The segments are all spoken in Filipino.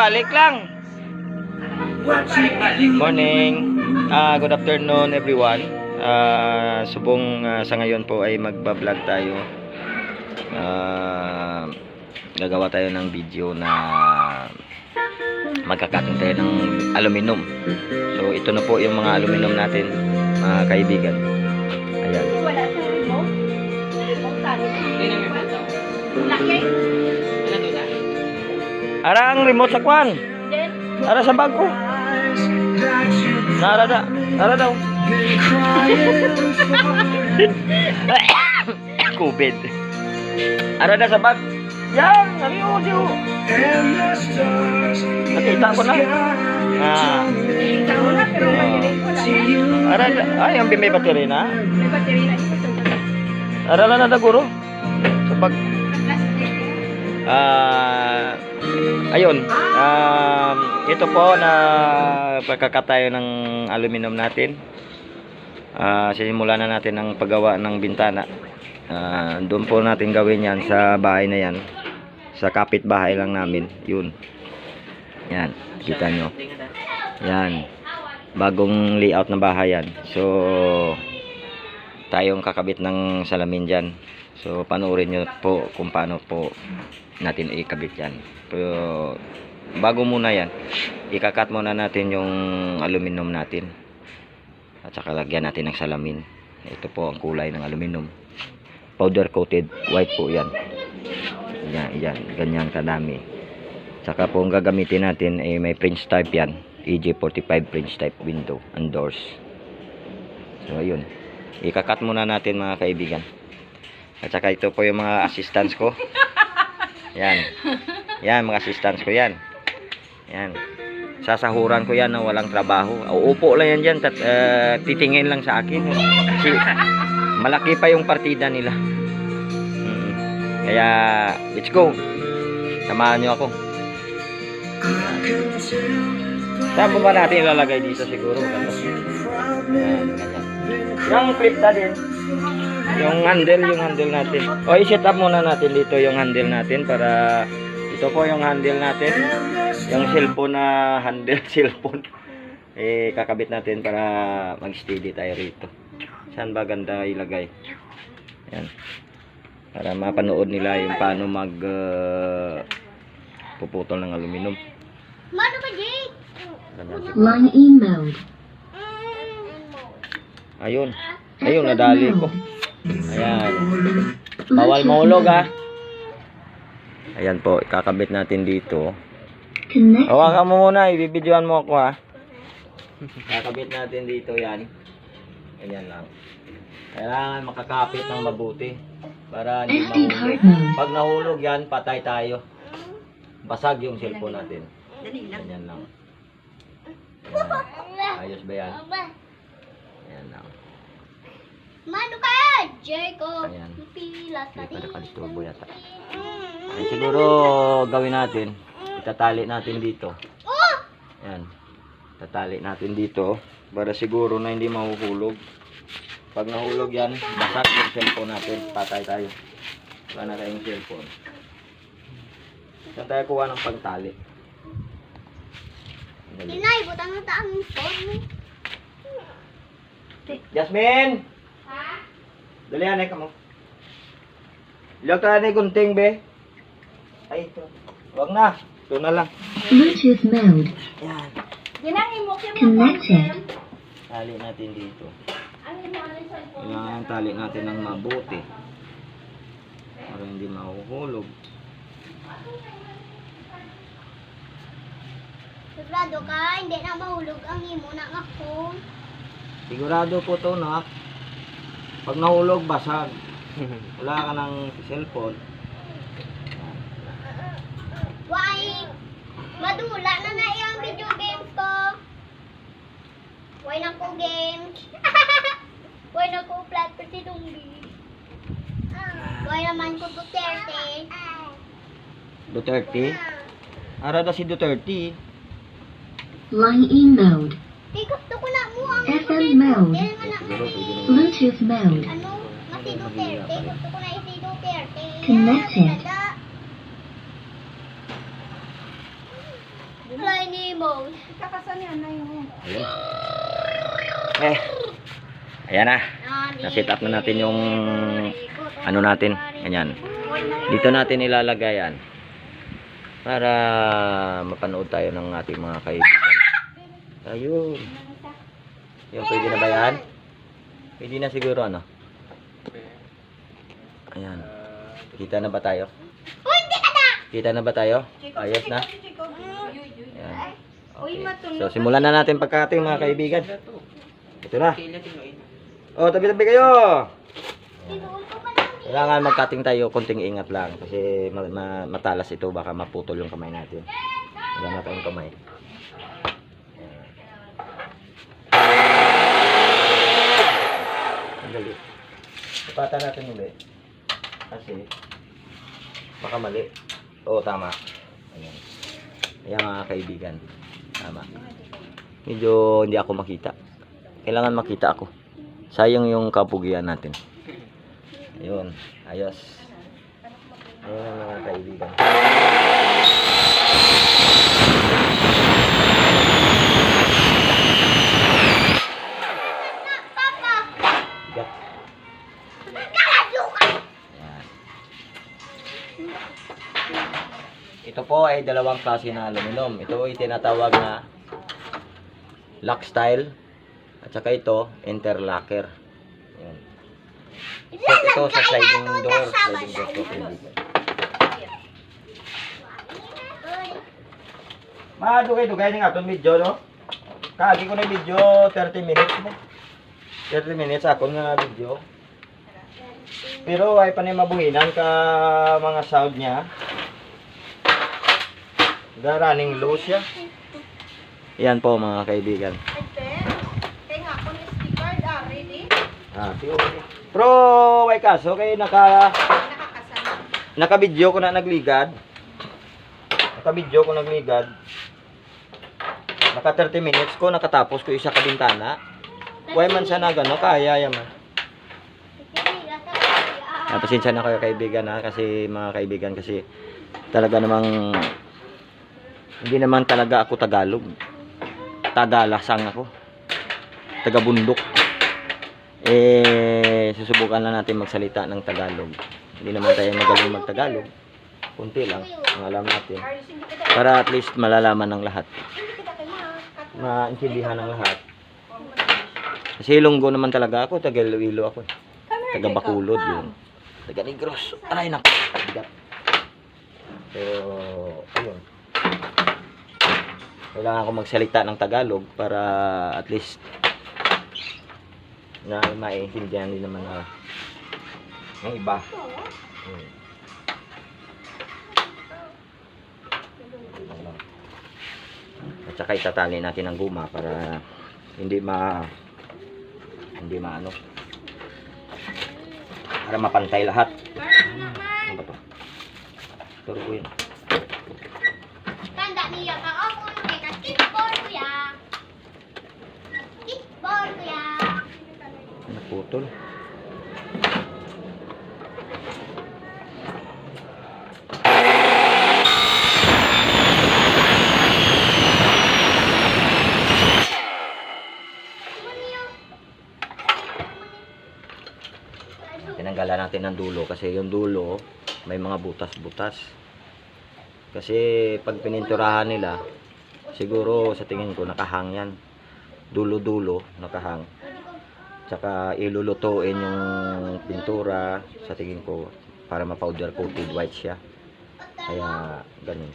Balik-balik lang? Morning. Ah, good afternoon everyone. Ah, subong ah, sa ngayon po ay magba-vlog tayo. Ah, gagawa tayo ng video na magkakating tayo ng aluminum. So ito na po yung mga aluminum natin, mga kaibigan. Ayan. Wala sa saan? Laki. Ara ang remote sa kwan. Ara sa bag ko. Nara da. Nara daw. COVID. Ara da sa bag. Yan, nariyo, diyo. Nakita ko na. Ah, ara da. Ay, ang may battery na. Ara na na guro. Sa bag. Ah, ayun. Um, ito po na pagkakatayo ng aluminum natin. Ah, sinimulan na natin ang paggawa ng bintana. Ah, doon po natin gawin 'yan sa bahay na 'yan. Sa kapitbahay lang namin. 'Yun. Yan, kita nyo. Yan. Bagong layout ng bahay yan. So, tayong kakabit ng salamin dyan. So, panoorin nyo po kung paano po natin ikabit yan. Pero, bago muna yan, ikakat muna natin yung aluminum natin. At saka lagyan natin ng salamin. Ito po ang kulay ng aluminum. Powder coated white po yan. Yan, yan. Ganyan kadami. Saka po ang gagamitin natin ay may French type yan. EJ45 French type window and doors. So, ayun. Ikakat muna natin mga kaibigan. At saka ito po yung mga assistants ko. Yan. Yan, mga assistants ko yan. Yan. Sasahuran ko yan na walang trabaho. Uupo lang yan dyan. Tat, eh, titingin lang sa akin. Kasi malaki pa yung partida nila. Mm. Kaya, let's go. Samahan nyo ako. Saan ba natin ilalagay dito siguro? Yan, ganyan. Yung clip na din. Yung handle, yung handle natin. O, i-set up muna natin dito yung handle natin para ito po yung handle natin. Yung cellphone na handle cellphone. Eh, kakabit natin para mag-steady tayo rito. Saan ba ganda ilagay? Yan. Para mapanood nila yung paano mag uh, puputol ng aluminum. Line in mode. Ayun. Ayun, nadali ko. Ayan. Bawal mahulog ah. Ayan po, ikakabit natin dito. Hawakan mo muna, ibibidyoan mo ako ha. Kakabit natin dito yan. Ayan lang. Kailangan makakapit ng mabuti. Para hindi mahulog. mode. Pag nahulog yan, patay tayo. Basag yung cellphone natin. Ayan lang. Ayan. Ayos ba yan? Ayan lang. Mano ka, Jacob? Ayan. Hindi pa nakalisturbo yata. Mm. Siguro gawin natin. Itatali natin dito. Oh! Yan. Tatali natin dito. Para siguro na hindi mahuhulog. Pag nahulog yan, basag yung cellphone natin. Patay tayo. Wala na tayong cellphone. Saan tayo kuha ng pagtali? Dali. Inay, butang na taang phone. Jasmine! Dali yan, ka mo. Ilag tayo na gunting, be. Ay, ito. Huwag na. Ito na lang. Bluetooth mode. Yan. Ginangin mo kaya Connected. Tali natin dito. Mo sa phone? Kailangan tali natin ng mabuti. Para hindi mahuhulog. Sigurado ka, hindi na mahulog ang imo na nga phone. Sigurado po to na. Pag nahulog, basag. Wala ka ng cellphone. Why? Madula na na yung video games ko. Why na ko games? Why na ko flat per tinunggi? Why naman ko Duterte? Duterte. Arada si Duterte. Line in mode. Gusto ko na mo ang FM mode. Isi Duterte. Connected. Dada. Nemo. Ayun. Eh. Ayan na. Na-set up na natin yung ano natin. Ganyan. Dito natin ilalagay yan. Para mapanood tayo ng ating mga kaibigan. Ayun. Yung pwede na ba yan? Pwede na siguro ano? Ayan. Kita na ba tayo? Uy, hindi ka na! Kita na ba tayo? Ayos na? Ayan. Uy, Okay. So, simulan na natin pagkating mga kaibigan. Ito na. Oh, tabi-tabi kayo. Kailangan magkating tayo, konting ingat lang. Kasi ma- ma- matalas ito, baka maputol yung kamay natin. Wala na tayong kamay. Ang dali. Ipata natin ulit. Kasi, baka mali. Oo, tama. Ayan. Ayan mga kaibigan. Tama. Medyo hindi ako makita. Kailangan makita ako. Sayang yung kapugian natin. Ayun, ayos. Ayun ang mga kaibigan. Ayan. Ito po ay dalawang klase ng aluminum. Ito ay tinatawag na lock style. At saka ito, interlocker. Ayan. Set ito sa sliding door. Sliding door po. Madugay-dugay nga itong video, no? Kaagi ko na video, 30 minutes mo. 30 minutes ako nga video. Pero ay panay mabuhinan ka mga sound niya. The running low siya. Yan po mga kaibigan. Ah, okay. Pro, way kaso kay naka naka video ko na nagligad. Naka video ko nagligad. Naka 30 minutes ko nakatapos ko isa ka bintana. Way man siya na gano kaya yaman. Ah, pasensya na kayo kaibigan ha kasi mga kaibigan kasi talaga namang hindi naman talaga ako Tagalog. Tagalasang ako. Taga bundok. Eh susubukan lang natin magsalita ng Tagalog. Hindi naman tayo magaling magtagalog. Kunti lang ang alam natin. Para at least malalaman ng lahat. Maintindihan ng lahat. Kasi Ilonggo naman talaga ako, taga Iloilo ako. eh. Taga Bacolod yun. Taga Negros. Aray nako, bigat. Pero, ayun. Kailangan ko magsalita ng Tagalog para at least na maiintindihan din naman na ng iba. Hmm. At saka itatali natin ang guma para hindi ma hindi maano para mapantay lahat. Ano ba to? Turo ko yun. Tanda niya ka ako kay ka skateboard ko ya. Skateboard ko ya. Naputol. Natin ng dulo kasi yung dulo may mga butas-butas. Kasi pag pininturahan nila, siguro sa tingin ko nakahang yan. Dulo-dulo, nakahang. Tsaka ilulutuin yung pintura sa tingin ko para ma-powder coated white siya. Kaya ganun.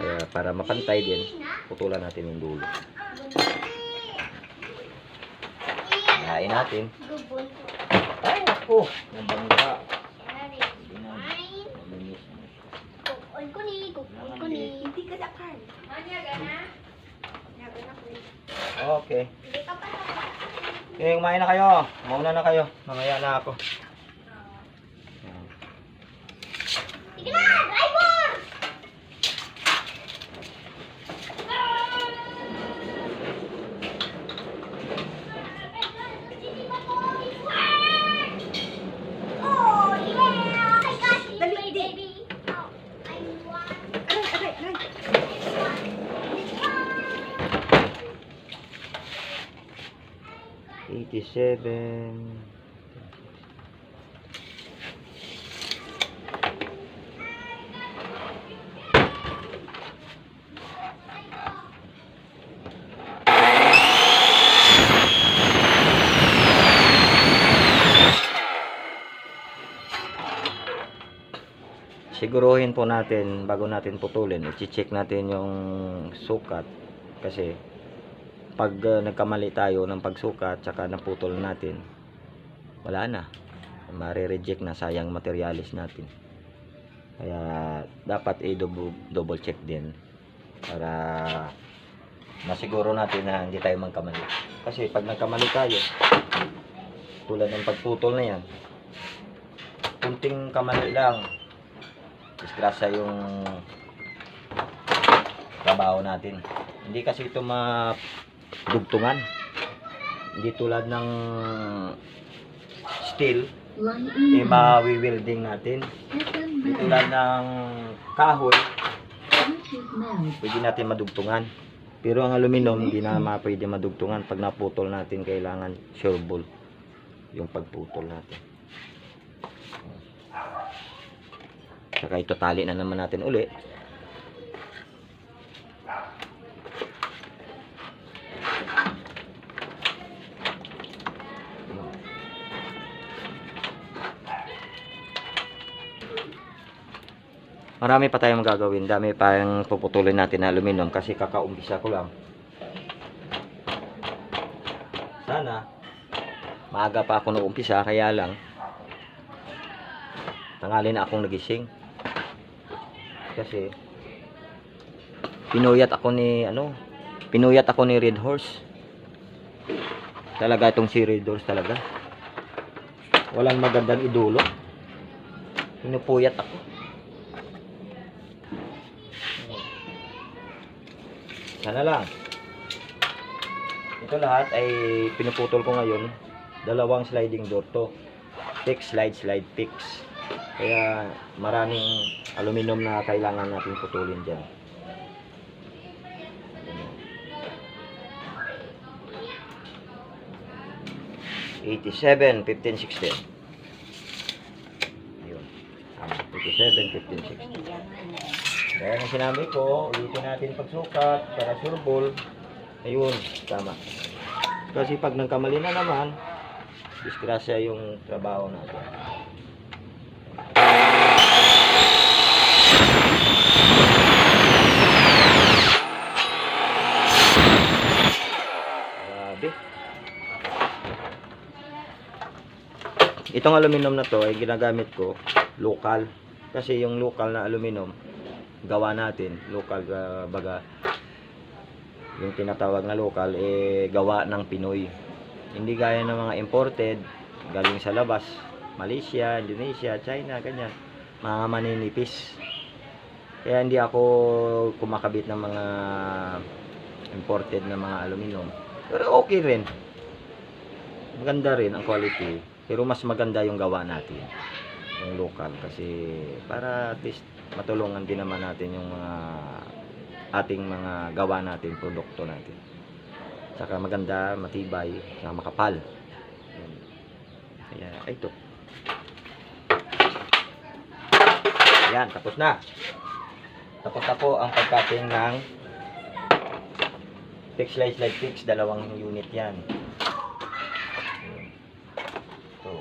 Kaya para mapantay din, putulan natin yung dulo. Hain natin. Ako! Nabangga. Gubon ko ni, gubon ko ni. Hindi ka dakar. Okay. Hindi ka pa dakar. Okay, kumain na kayo. Mauna na kayo. Mamaya na ako. Yan. Sige na, 87 Siguruhin po natin bago natin putulin, i-check natin yung sukat kasi pag uh, nagkamali tayo ng pagsukat tsaka naputol natin wala na. Mare-reject na sayang materialis natin. Kaya dapat i-double double check din para masiguro natin na hindi tayo magkamali. Kasi pag nagkamali tayo tulad ng pagputol na yan kunting kamali lang disgrasya yung trabaho natin. Hindi kasi ito madugtungan hindi tulad ng steel. Eh ma-wielding natin. Hindi tulad ng kahoy. Pwede natin madugtungan. Pero ang aluminum hindi na ma pwede madugtungan pag naputol natin kailangan sure ball yung pagputol natin. Saka ito tali na naman natin uli Marami pa tayong gagawin. Dami pa yung puputulin natin na aluminum kasi kakaumpisa ko lang. Sana maaga pa ako nag-umpisa kaya lang tangali na akong nagising. Kasi pinuyat ako ni ano, pinuyat ako ni Red Horse. Talaga itong si Red Horse talaga. Walang magandang idulo. Pinupuyat ako. Sana lang. Ito lahat ay pinuputol ko ngayon. Dalawang sliding door to. Fix, slide, slide, fix. Kaya maraming aluminum na kailangan natin putulin dyan. 87, 15, 16. Yun. Tama. 87, 15, 16. Kaya ang sinabi ko, ulitin natin pagsukat para sure ball. Ayun, tama. Kasi pag nagkamali na naman, disgrasya yung trabaho natin. Grabe. Itong aluminum na to ay ginagamit ko local. Kasi yung local na aluminum, gawa natin, local uh, baga, yung tinatawag na local, eh, gawa ng Pinoy. Hindi gaya ng mga imported, galing sa labas, Malaysia, Indonesia, China, ganyan. Mga maninipis. Kaya hindi ako kumakabit ng mga imported na mga aluminum. Pero okay rin. Maganda rin ang quality. Pero mas maganda yung gawa natin. Yung local. Kasi para at least matulungan din naman natin yung mga ating mga gawa natin, produkto natin. Saka maganda, matibay, saka makapal. Kaya, ay ito. Ayan, tapos na. Tapos na po ang pagkating ng fix slide slide fix, dalawang unit yan. Yun. Ito.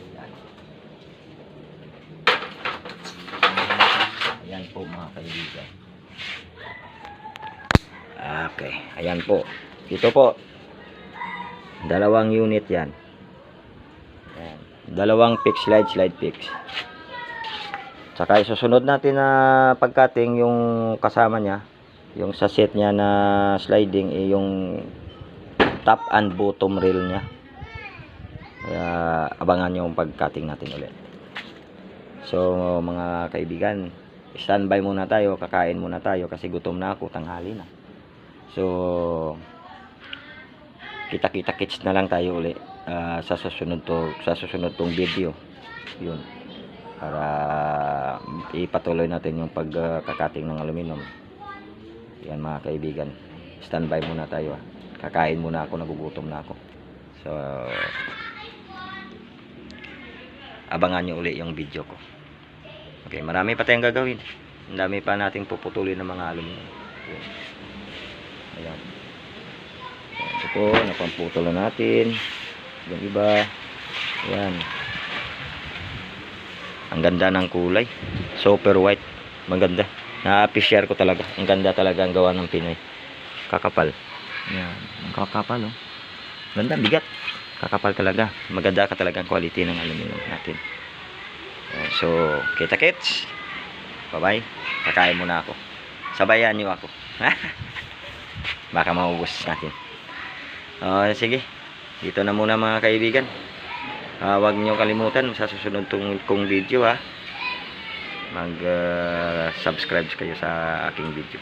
Ayan. Ayan po mga kaibigan. Okay, ayan po. Ito po. Dalawang unit yan. Ayan. Dalawang fix slide slide fix. Saka isusunod natin na pagkating yung kasama niya, yung sa set niya na sliding eh, yung top and bottom rail niya. Kaya abangan yung pagkating natin ulit. So mga kaibigan, standby muna tayo, kakain muna tayo kasi gutom na ako, tanghali na. So kita-kita kits na lang tayo uli ah, sa susunod to sa susunod tong video. Yun. Para ipatuloy natin yung pagkakating ng aluminum. Yan mga kaibigan. Standby muna tayo ah. Kakain muna ako, nagugutom na ako. So, abangan nyo uli yung video ko. Okay, marami pa tayong gagawin. Ang dami pa nating puputulin ng mga aluminum. Okay. Ayan. Ito po, napamputol na natin. Yung iba. Ayan. Ang ganda ng kulay. Super white. Maganda. Na-appreciate ko talaga. Ang ganda talaga ang gawa ng Pinoy. Kakapal. Ayan. Ang kakapal, oh. Ganda, bigat. Kakapal talaga. Maganda ka talaga ang quality ng aluminum natin. So, kita kits. Bye-bye. Kakain muna ako. Sabayan niyo ako. Baka maubos natin. Uh, sige. Dito na muna mga kaibigan. Ah, huwag niyo kalimutan sa susunod tong kong video ha. Mag ah, subscribe kayo sa aking video.